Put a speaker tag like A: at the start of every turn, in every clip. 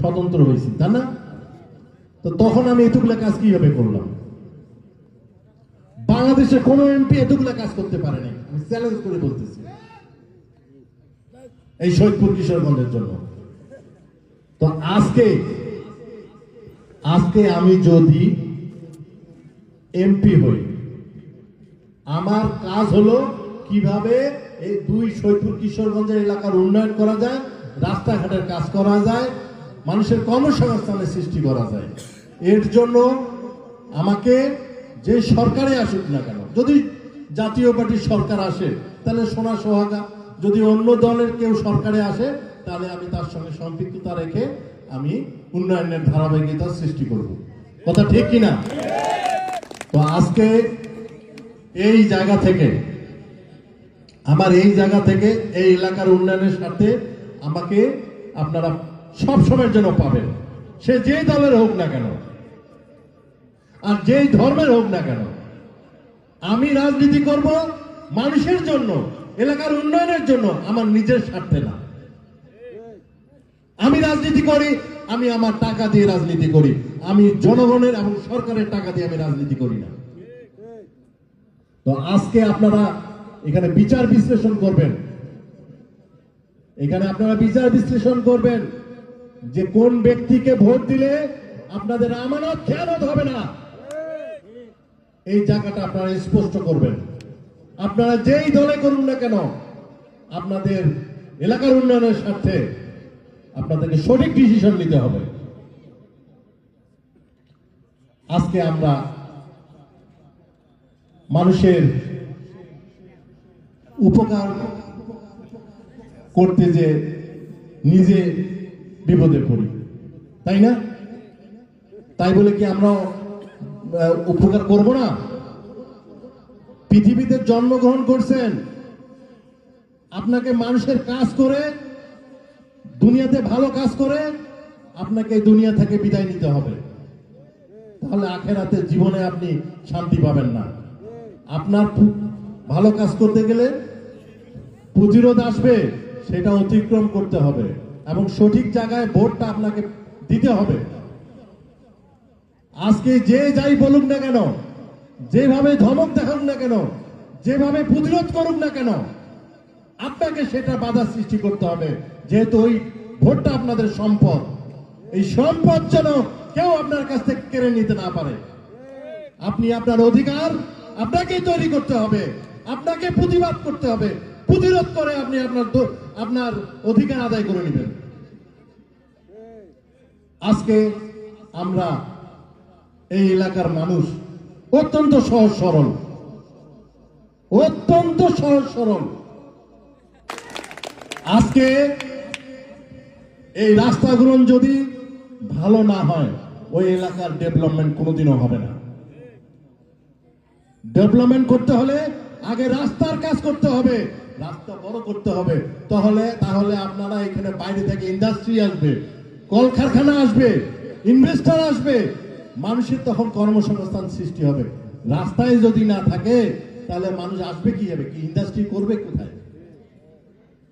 A: স্বতন্ত্র হয়েছি, তা না? তো তখন আমি এতগুলা কাজ কীভাবে করলাম? বাংলাদেশে কোনো এমপি এতগুলা কাজ করতে পারেনি আমি চ্যালেঞ্জ করে বলতেছি। এই সৈয়দপুর কিশোরগঞ্জের জন্য। তো আজকে আজকে আমি যদি এমপি হই, আমার কাজ হলো কীভাবে এই দুই সৈয়দপুর কিশোরগঞ্জের এলাকার উন্নয়ন করা যায়, রাস্তাঘাটের কাজ করা যায় মানুষের কর্মসংস্থানের সৃষ্টি করা যায়। এর জন্য আমাকে যে সরকারে আসুক না কেন, যদি জাতীয় পার্টির সরকার আসে, তাহলে সোনা সোহাগা। যদি অন্য দলের কেউ সরকারে আসে, তাহলে আমি তার সঙ্গে সম্পৃক্ততা রেখে আমি উন্নয়নের ধারাবাহিকতা সৃষ্টি করব। কথা ঠিক কিনা তো আজকে এই জায়গা থেকে, আমার এই জায়গা থেকে এই এলাকার উন্নয়নের সাথে আমাকে আপনারা সব সময়ের জন্য পাবেন। সে যেই দলের হোক না কেন, আর যেই ধর্মের হোক না কেন, আমি রাজনীতি করব মানুষের জন্য, এলাকার উন্নয়নের জন্য, আমার নিজের স্বার্থে না। আমি রাজনীতি করি, আমি আমার টাকা দিয়ে রাজনীতি করি, আমি জনগণের এবং সরকারের টাকা দিয়ে আমি রাজনীতি করি না। তো আজকে আপনারা এখানে বিচার বিশ্লেষণ করবেন। এখানে আপনারা বিচার বিশ্লেষণ করবেন। যে কোন ব্যক্তিকে ভোট দিলে আপনাদের আমানত খেয়ানত হবে না? এই জায়গাটা আপনারা স্পষ্ট করবেন। আপনারা যেই দলে করুন না কেন, আপনাদের এলাকার উন্নয়নের স্বার্থে আপনাদেরকে সঠিক ডিসিশন নিতে হবে। আজকে আমরা মানুষের উপকার করতে যে নিজে বিপদে পড়ি। তাই না? তাই বলে কি আমরা উপকার করব না? পৃথিবীতে জন্মগ্রহণ করছেন, আপনাকে মানুষের কাজ করে, দুনিয়াতে ভালো কাজ করে, আপনাকে দুনিয়া থেকে বিদায় নিতে হবে। তাহলে আখেরাতে জীবনে আপনি শান্তি পাবেন না। আপনার ভালো কাজ করতে গেলে প্রতিরোধ আসবে, সেটা অতিক্রম করতে হবে। এবং সঠিক জায়গায় ভোটটা আপনাকে দিতে হবে। আজকে যে যাই বলুক না কেন, যেভাবে ধমক দেখাক না কেন, যেভাবে প্রতিরোধ করুক না কেন, আপনাকে সেটা বাধা সৃষ্টি করতে হবে। যেহেতু ওই ভোটটা আপনাদের সম্পদ, এই সম্পদ যেন কেউ আপনার কাছ থেকে কেড়ে নিতে না পারে। আপনি আপনার অধিকার আপনাকেই তৈরি করতে হবে, আপনাকে প্রতিবাদ করতে হবে। প্রতিরোধ করে আপনি আপনার আপনার অধিকার আদায় করে নেবেন। আজকে আমরা এই এলাকার মানুষ অত্যন্ত সহজ সরল। অত্যন্ত সহজ সরল। আজকে এই রাস্তাগুলো যদি ভালো না হয়, ওই এলাকার ডেভেলপমেন্ট কোনোদিনও হবে না। ডেভেলপমেন্ট করতে হলে আগে রাস্তার কাজ করতে হবে, রাস্তা বড় করতে হবে। তাহলে তাহলে আপনারা এখানে বাইরে থেকে ইন্ডাস্ট্রি আসবে। কলকারখানা আসবে ইনভেস্টর আসবে, মানুষের তখন কর্মসংস্থান সৃষ্টি হবে। রাস্তায় যদি না থাকে, তাহলে মানুষ আসবে কি হবে কি ইন্ডাস্ট্রি করবে কোথায়?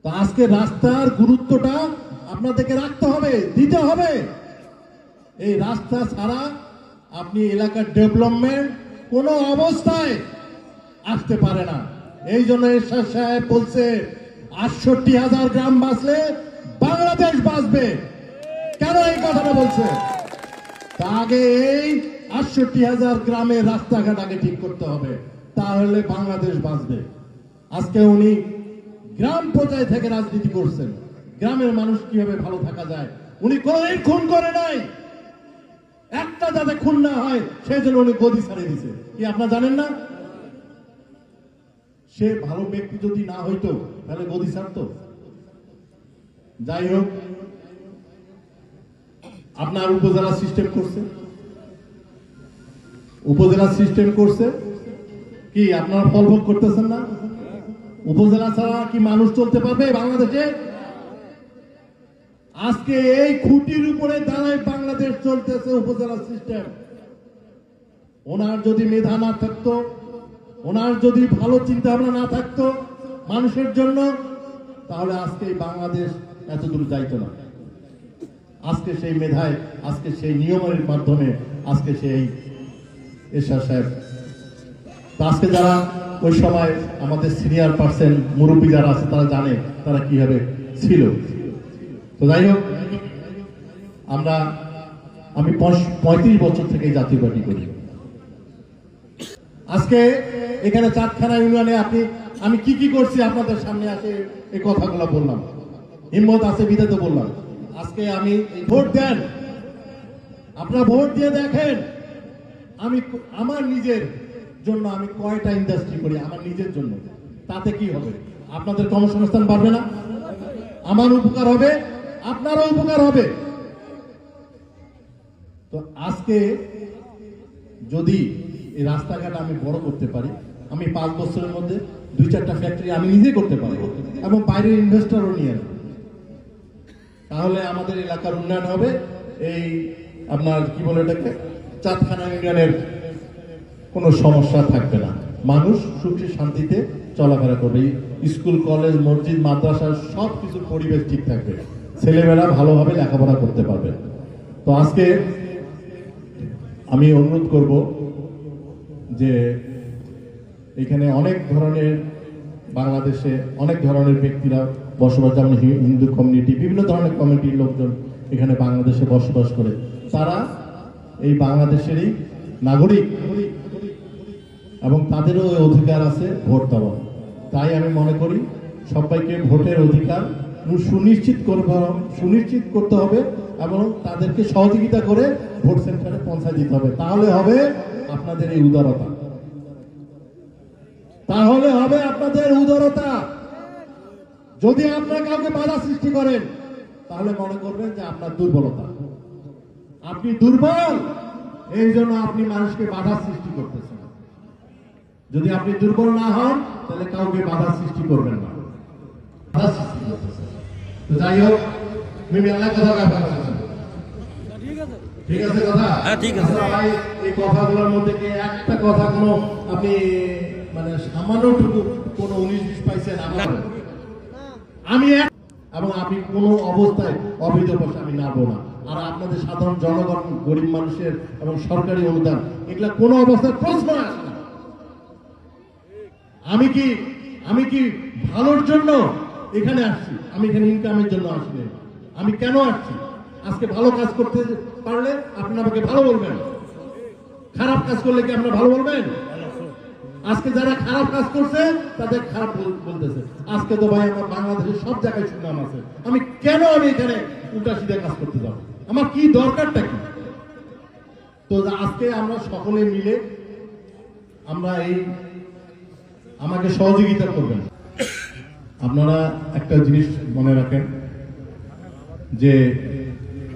A: তো আজকে রাস্তার গুরুত্বটা আপনাদেরকে রাখতে হবে, দিতে হবে। এই রাস্তা ছাড়া আপনি এলাকার ডেভেলপমেন্ট কোনো অবস্থায় আসতে পারে না। এই জন্য এরশাদ সাহেব বলছে, আটষট্টি হাজার গ্রাম বাঁচলে বাংলাদেশ বাঁচবে। কথাটা বলছে। আগে এই আটষট্টি হাজার গ্রামের রাস্তাঘাট আগে ঠিক করতে হবে, তাহলে বাংলাদেশ বাঁচবে। আজকে উনি গ্রাম পর্যায় থেকে রাজনীতি করছেন। গ্রামের মানুষ কীভাবে ভালো থাকা যায়? উনি কোনোদিন খুন করে নাই। একটা যাতে খুন না হয় সেই জন্য উনি গদি ছাড়িয়ে দিছে কি আপনারা জানেন না? সে ভালো ব্যক্তি যদি না হইতো, তাহলে গদি ছাড়তো। যাই হোক আপনার উপজেলা সিস্টেম করছে? উপজেলা সিস্টেম করছে? কি, আপনারা ফলভোগ করতেছেন না? উপজেলা ছাড়া কি মানুষ চলতে পারবে বাংলাদেশে? আজকে এই খুঁটির উপরে দাঁড়ায় বাংলাদেশ চলতেছে উপজেলা সিস্টেম ওনার যদি মেধা না থাকতো, ওনার যদি ভালো চিন্তা ভাবনা না থাকতো মানুষের জন্য, তাহলে আজকে বাংলাদেশ এত দূর যাইতো না। আজকে সেই মেধায়, আজকে সেই নিয়মের মাধ্যমে, আজকে সেই এরশাদ সাহেব। আজকে যারা ওই সময় আমাদের সিনিয়র পার্সন মুরব্বী যারা আছে, তারা জানে তারা কীভাবে ছিল। তো যাই হোক, আমরা, আমি পঁয়ত্রিশ বছর থেকে জাতীয় পার্টি করি। আজকে এখানে চাঁদখানা ইউনিয়নে আপনি, আমি কি কি করছি আপনাদের সামনে আসে এই কথাগুলো বললাম। হিম্মত আছে বিধাতে বললাম। আজকে আমি ভোট দেন। আপনারা ভোট দিয়ে দেখেন, আমি আমার নিজের জন্য আমি কয়টা ইন্ডাস্ট্রি করি, আমার নিজের জন্য। তাতে কি হবে? আপনাদের কর্মসংস্থান বাড়বে না? আমার উপকার হবে? আপনারও উপকার হবে। তো আজকে যদি এই রাস্তাঘাট আমি বড় করতে পারি, আমি পাঁচ বছরের মধ্যে দুই চারটা ফ্যাক্টরি আমি নিজে করতে পারব এবং বাইরের ইনভেস্টরও নিয়ে আসব। তাহলে আমাদের এলাকার উন্নয়ন হবে। এই আপনার, কি বলে এটাকে চাঁদখানা ইউনিয়নের কোনো সমস্যা থাকবে না। মানুষ সুখে শান্তিতে চলাফেরা করবে। স্কুল, কলেজ, মসজিদ মাদ্রাসা সব কিছুর পরিবেশ ঠিক থাকবে। ছেলেমেয়েরা ভালোভাবে লেখাপড়া করতে পারবে। তো আজকে আমি অনুরোধ করব যে এখানে অনেক ধরনের বাংলাদেশে অনেক ধরনের ব্যক্তিরা বসবাস, যেমন হিন্দু কমিউনিটি বিভিন্ন ধরনের কমিউনিটির লোকজন এখানে বাংলাদেশে বসবাস করে। তারা এই বাংলাদেশেরই নাগরিক এবং তাদেরও অধিকার আছে ভোট দেওয়ার। তাই আমি মনে করি সবাইকে ভোটের অধিকার সুনিশ্চিত করবে সুনিশ্চিত করতে হবে এবং তাদেরকে সহযোগিতা করে ভোট সেন্টারে পৌঁছায় দিতে হবে। তাহলে হবে আপনাদের এই উদারতা। তাহলে হবে আপনাদের উদারতা। যদি আপনার কাউকে বাধা সৃষ্টি করেন তাহলে মনে করবেন যে আপনার দুর্বলতা। আপনি দুর্বল এই জন্য আপনি মানুষকে বাধা সৃষ্টি করতেছেন। যদি আপনি দুর্বল না হন তাহলে কাউকে বাধা সৃষ্টি করবেন না। বাধা সৃষ্টি করতেছেন। তো যাই হোক মিমি আল্লাহ কথা ঠিক আছে কথা?
B: হ্যাঁ, ঠিক আছে।
A: আচ্ছা, এই কথাগুলোর মধ্যে কি একটা কথা কোনো আপনি মানে সামান্যটুকু কোনো উনিশ বিশ পাইছেন আমার। আমি এবং আমি কোনো অবস্থায় অবৈধ পয়সা আমি নাড়বো না। আর আপনাদের সাধারণ জনগণ, গরিব মানুষের এবং সরকারি অনুদান, এগুলা কোনো অবস্থায় প্রশ্ন আসে না। আমি কি আমি কি ভালোর জন্য এখানে আসছি? আমি এখানে ইনকামের জন্য আসিনি আমি কেন আসছি? আজকে ভালো কাজ করতে পারলে আপনি আমাকে ভালো বলবেন। খারাপ কাজ করলে কি আপনারা ভালো বলবেন? আজকে যারা খারাপ কাজ করছে, তাদের খারাপ বলতেছে। আজকে তো ভাই আমার বাংলাদেশের সব জায়গায় সুনাম আছে। আমি কেন আমি এখানে উল্টা সিধা কাজ করতে যাব? আমার কি দরকারটা কি? তো আজকে আমরা সকলে মিলে আমরা এই আমাকে সহযোগিতা করবেন। আপনারা একটা জিনিস মনে রাখেন, যে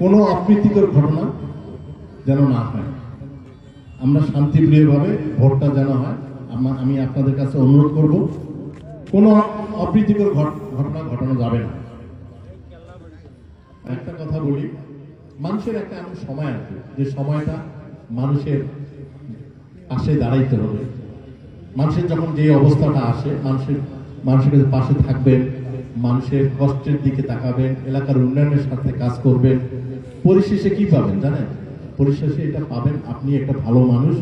A: কোনো অপ্রীতিকর ঘটনা যেন না হয়। আমরা শান্তিপ্রিয়ভাবে ভোটটা যেন হয় আমা- আপনাদের কাছে অনুরোধ করব, কোনো অপ্রীতিকর ঘট- ঘটনা ঘটানো যাবে না। একটা কথা বলি, মানুষের একটা এমন সময় আছে, যে সময়টা মানুষের পাশে দাঁড়াইতে হবে। মানুষের যখন যে অবস্থাটা আসে, মানুষের মানুষের পাশে থাকবেন, মানুষের কষ্টের দিকে তাকাবেন, এলাকার উন্নয়নের সাথে কাজ করবেন। পরিশেষে কি পাবেন জানেন? পরিশেষে এটা পাবেন আপনি একটা ভালো মানুষ।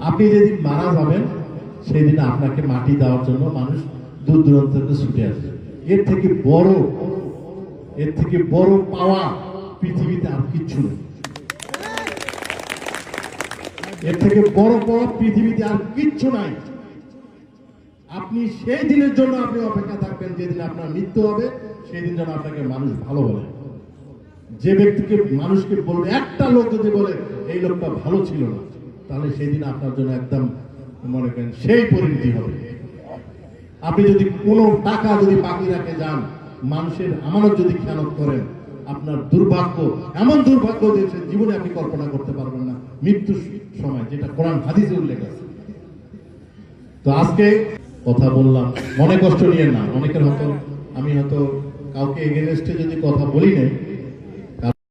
A: আপনি যেদিন মারা যাবেন সেই দিন আপনাকে মাটি দেওয়ার জন্য মানুষ দূর দূরান্ত ছুটে আসবে। এর থেকে বড়, এর থেকে বড় পাওয়া পৃথিবীতে আর কিচ্ছু নেই। এর থেকে বড় বড় পৃথিবীতে আর কিচ্ছু নাই। আপনি সেই দিনের জন্য আপনি অপেক্ষা থাকবেন যেদিন আপনার মৃত্যু হবে সেই দিন যেন আপনাকে মানুষ ভালো বলে। যে ব্যক্তিকে মানুষকে বলবে, একটা লোক যদি বলে, এই লোকটা ভালো ছিল না, তাহলে সেই দিন আপনার জন্য একদম মনে করেন সেই পরিণতি হবে। আপনি যদি কোনো টাকা যদি বাকি রাখে যান, মানুষের আমানত যদি খেয়ালত করেন, আপনার দুর্ভাগ্য, এমন দুর্ভাগ্য সে জীবনে আপনি কল্পনা করতে পারবেন না। মৃত্যুর সময়, যেটা কোরআন হাদিসে উল্লেখ আছে। তো আজকে কথা বললাম, মনে কষ্ট নিয়ে না। অনেকের হয়তো, আমি হয়তো কাউকে এগেনস্টে যদি কথা বলি নাই